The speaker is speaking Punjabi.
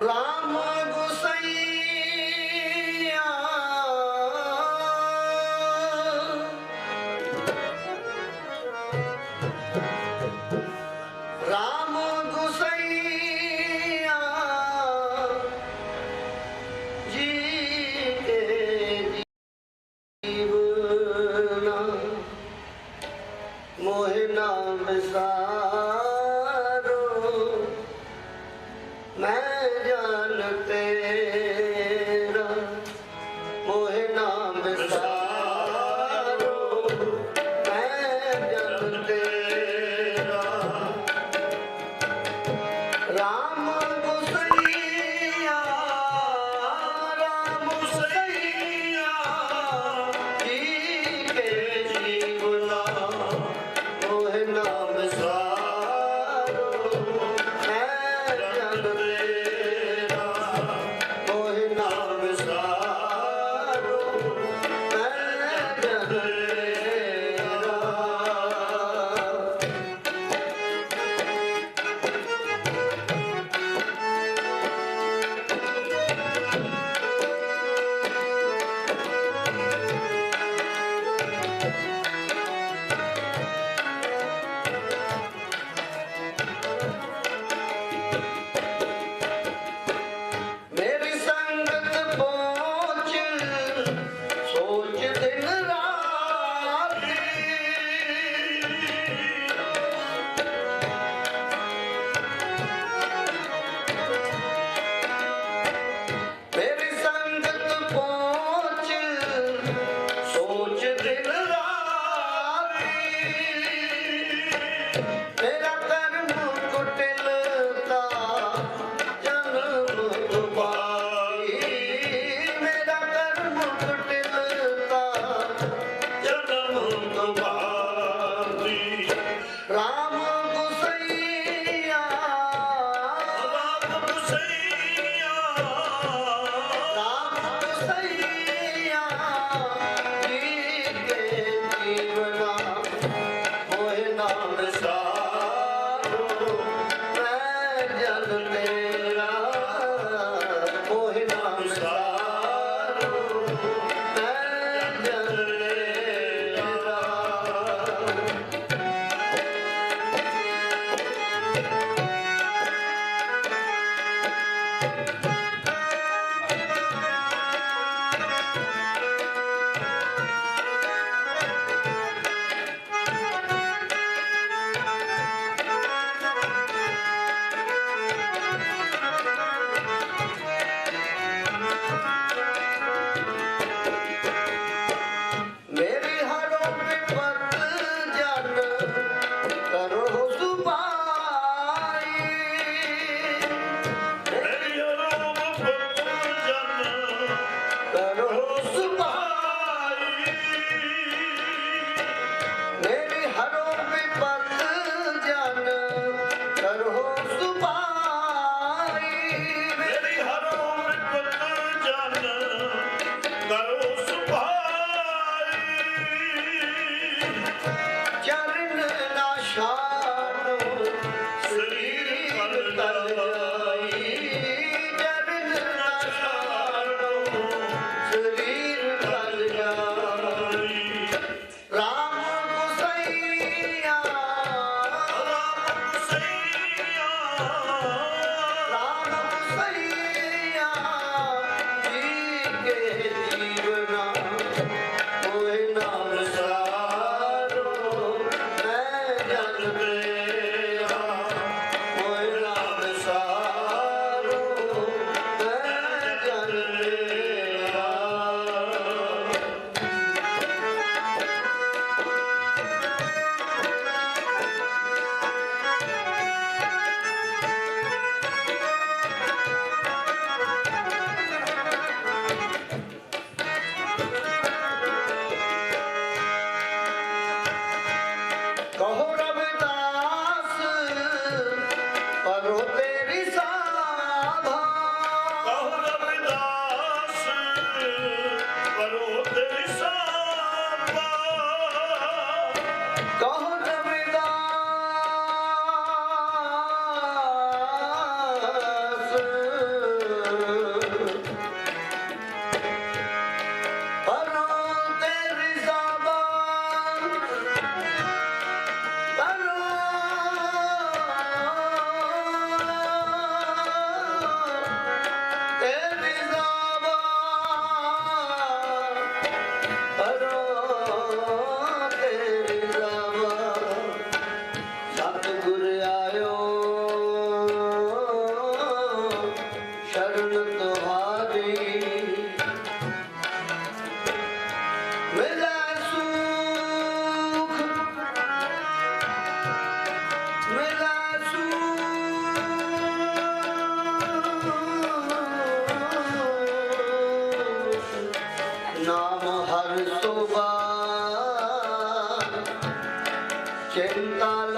Blama ਮੈਂ ਜਾਣ ਤੇਰਾ ਮੋਹਿ ਨਾਮ ਵਿਸਾਰੋ ਮੈਂ ਜਾਣ ਤੇਰਾ। ਰਾਮ ਗੁਸਈ சொல்லே Shine. শহর chenna